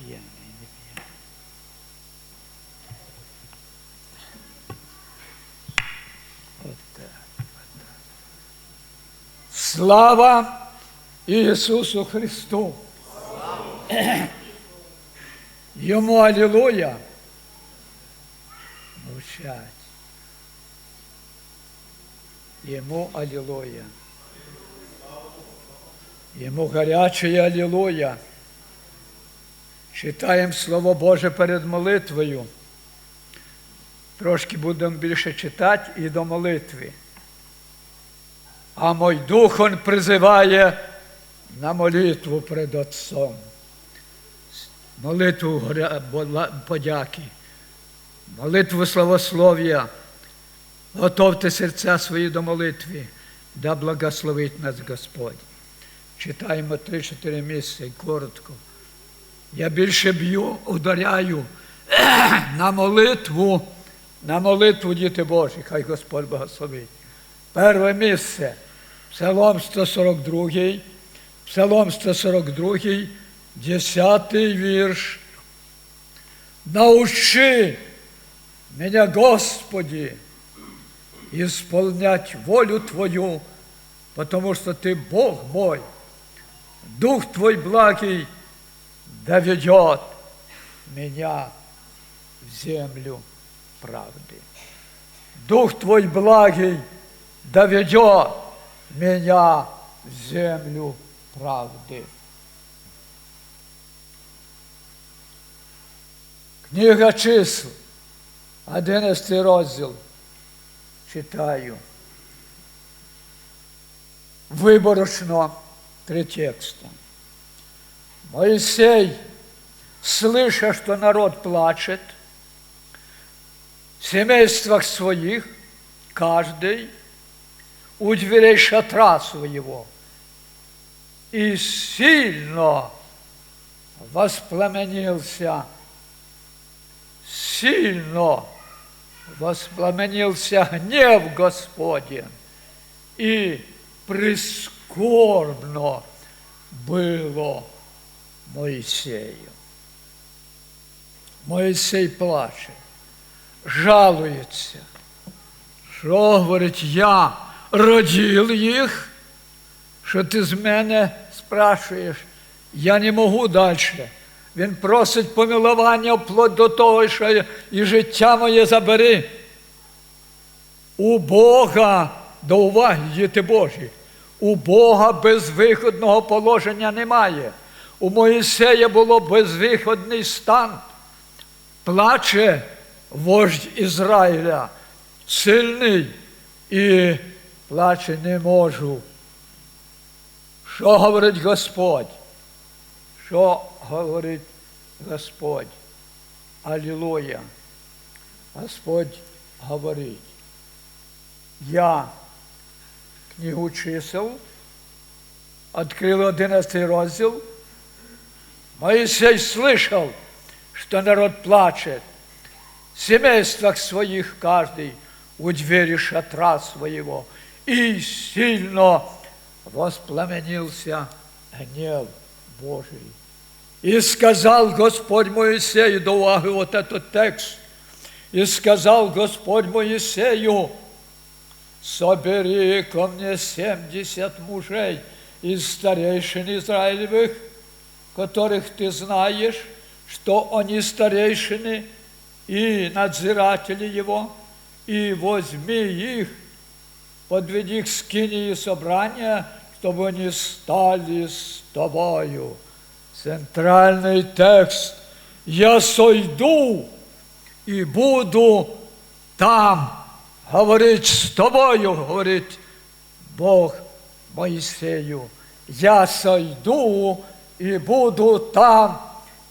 п'ємо, і не п'ємо. Отак, отак. Слава Ісусу Христу! Йому алілуя. Мовчать. Йому алілуя. Йому гаряче алілуя. Читаємо Слово Боже перед молитвою. Трошки будемо більше читати і до молитви. А мой дух он призиває на молитву перед Отцом. Молитву подяки, молитву славослов'я. Готовте серця свої до молитви, да благословить нас Господь. Читаємо три-чотири місця і коротко. Я більше б'ю, ударяю на молитву, на молитву діти Божі, хай Господь благословить. Перше місце Псалом 142, Псалом 142, 10 вірш. Научи меня, Господи, исполнять волю Твою, потому что Ты Бог мой, Дух Твой благий доведет меня в землю правды. Дух Твой благий доведет меня в землю правды. Книга чисел, 11 розділ, читаю. Виборочно три текста. Моисей, слыша, что народ плачет, в семействах своих, каждый у дверей шатра своего, и сильно воспламенился, сильно воспламенился гнев Господень, и прискорбно было Моисею. Моїсей плаче, жалується. Що говорить, я родив їх, що ти з мене спрашуєш, я не можу далі. Він просить помилування вплоть до того, що і життя моє забери. У Бога, до уваги, діти Божі, у Бога безвиходного положення немає. У Моїсея було безвиходний стан. Плаче вождь Ізраїля, сильний і плаче не можу. Що говорить Господь? Що говорить Господь? Алілуя. Господь говорить. Я книгу чисел, открыл 11 розділ. Моисей слышал, что народ плачет, в семействах своих каждый у двери шатра своего, и сильно воспламенился гнев Божий. И сказал Господь Моисею, до уваги вот этот текст, и сказал Господь Моисею, собери ко мне семьдесят мужей из старейшин Израилевых, которых ты знаешь, что они старейшины и надзиратели его, и возьми их, подведи к скинии собрания, чтобы они стали с тобою. Центральный текст. Я сойду и буду там говорить с тобою, говорит Бог Моисею. Я сойду и буду там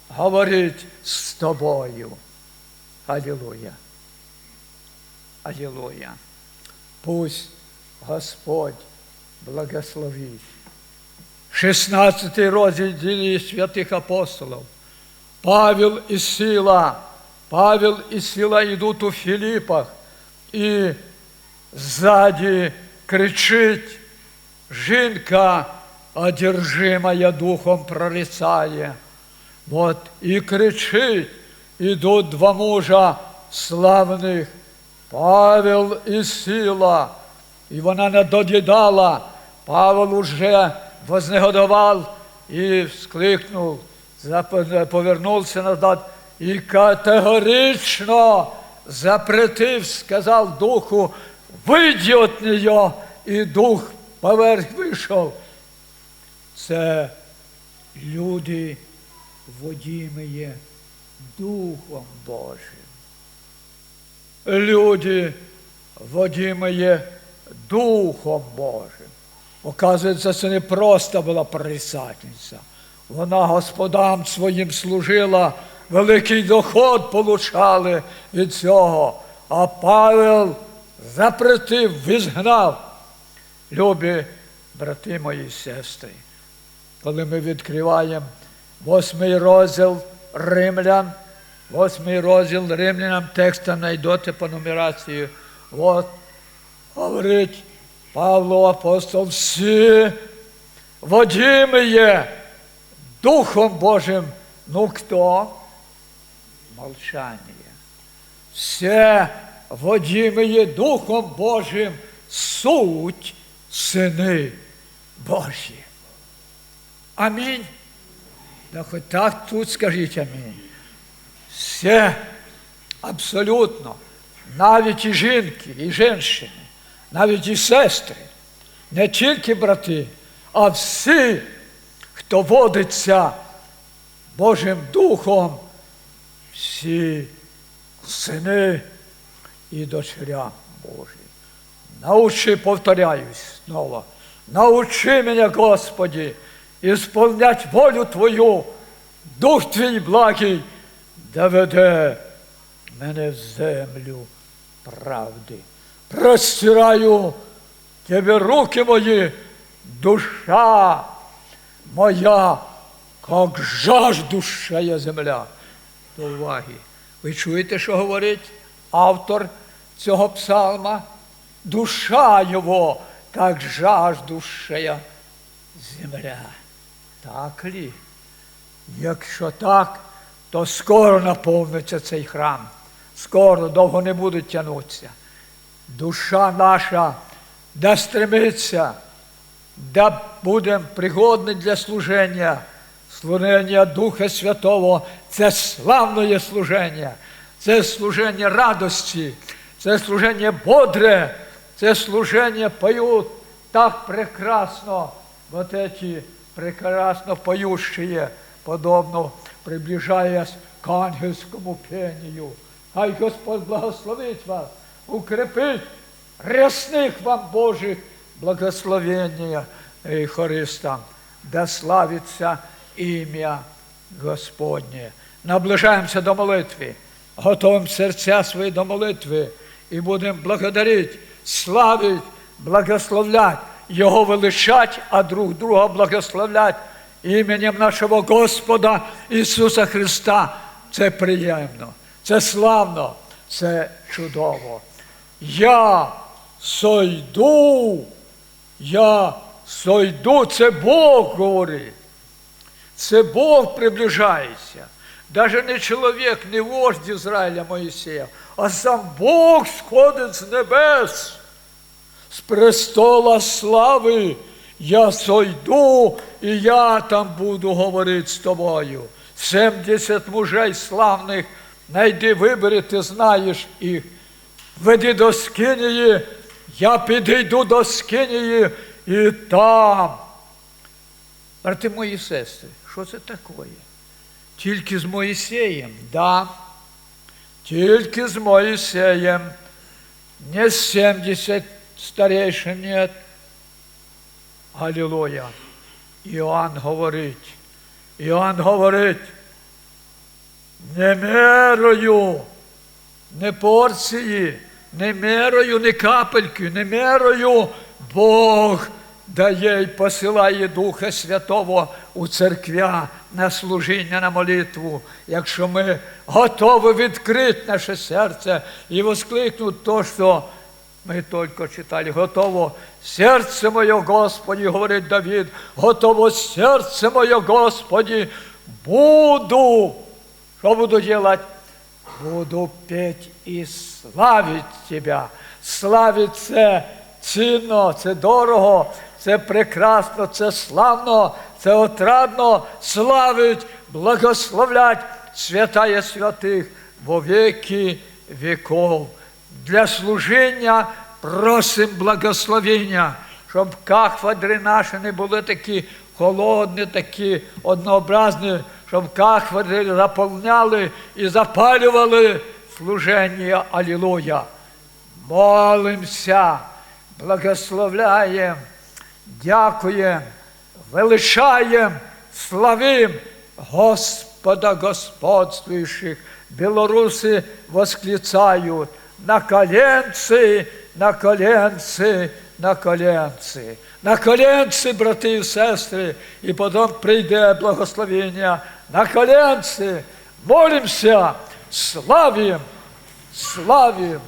говорить с тобою. Аллилуйя. Аллилуйя. Пусть Господь благословит. 16 розділ дії святих апостолів. Павел і Сила, Павел і Сила йдуть у Філіпах, і ззаді кричить жінка, одержимая духом прорицає. От і кричить, ідуть два мужа славних, Павел і Сила, і вона не додідала. Павел уже вознегодував і скликнув, зап- повернувся назад і категорично запретив, сказав духу, вийди від нього, і дух поверх вийшов. Це люди водімиє Духом Божим. Люди водімиє Духом Божим. Оказується, це не просто була присадниця. Вона господам своїм служила, великий доход получали від цього. А Павел запретив, визгнав. Любі брати мої сестри, коли ми відкриваємо восьмий розділ Римлян, восьмий розділ Римлянам текста знайдете по нумерації. От говорить Павло апостол, всі водіми є Духом Божим. Ну хто? Молчання. Все водіми є Духом Божим, суть сини Божі. Амінь. Да хоч так тут скажіть амінь. Все абсолютно, навіть і жінки, і жінки, навіть і сестри, не тільки брати, а всі, хто водиться Божим Духом, всі сини і дочеря Божі. Научи, повторяюсь снова, научи мене, Господи, ісполнять волю Твою, Дух Твій благий, доведе мене в землю правди. Простираю Тебе руки мої, душа моя, як жаждущая земля. До уваги. Ви чуєте, що говорить автор цього псалма? Душа його, як жаждущая земля. Так лі? Якщо так, то скоро наповниться цей храм. Скоро, довго не будуть тягнутися. Душа наша да стремиться, да будемо пригодні для служення, служення Духа Святого, це славне служення, це служення радості, це служення бодре, це служення поють так прекрасно, вот эти прекрасно поющие, подобно приближаясь к ангельскому пению. Хай Господь благословить вас, укрепить рясних вам Божих благословення і хористам. Да славиться ім'я Господнє. Наближаємося до молитви, готуємо серця свої до молитви і будемо благодарити, славити, благословлять, Його величать, а друг друга благословлять іменем нашого Господа Ісуса Христа. Це приємно, це славно, це чудово. Я сойду, я сойду, це Бог говорить. Це Бог приближається. Даже не чоловік, не вождь Ізраїля Моїсея, а сам Бог сходить з небес, з престола слави. Я сойду, і я там буду говорити з тобою. 70 мужей славних, найди, вибери, ти знаєш їх. Веди до Скинії, я підійду до Скинії і там. Брати мої сестри, що це таке? Тільки з Моїсеєм, да. Тільки з Моїсеєм. Не 70 старейшин нет. Алілуя. Іоанн говорить. Іоанн говорить. Не мерою, не порції, не мерою, не капельки, не мерою Бог дає й посилає Духа Святого у церквя на служіння, на молитву. Якщо ми готові відкрити наше серце і воскликнути то, що ми тільки читали, готово серце моє, Господі, говорить Давид, готово серце моє, Господі, буду. Что буду делать? Буду петь і славить Тебя. Славить це цінно, це дорого, це прекрасно, це славно, це отрадно, славить, благословлять святая святих во веки веков. Для служіння просим благословення, щоб кафедри наші не були такі холодні, такі однообразні, щоб кафедри заповняли і запалювали служення Алілуя. Молимся, благословляємо, дякуємо, величаємо, славим Господа господствующих. Белорусы восклицают на коленцы, на коленцы, на коленцы. На коленці, брати і сестри, і потім прийде благословення. На коленці молимося, славім, славім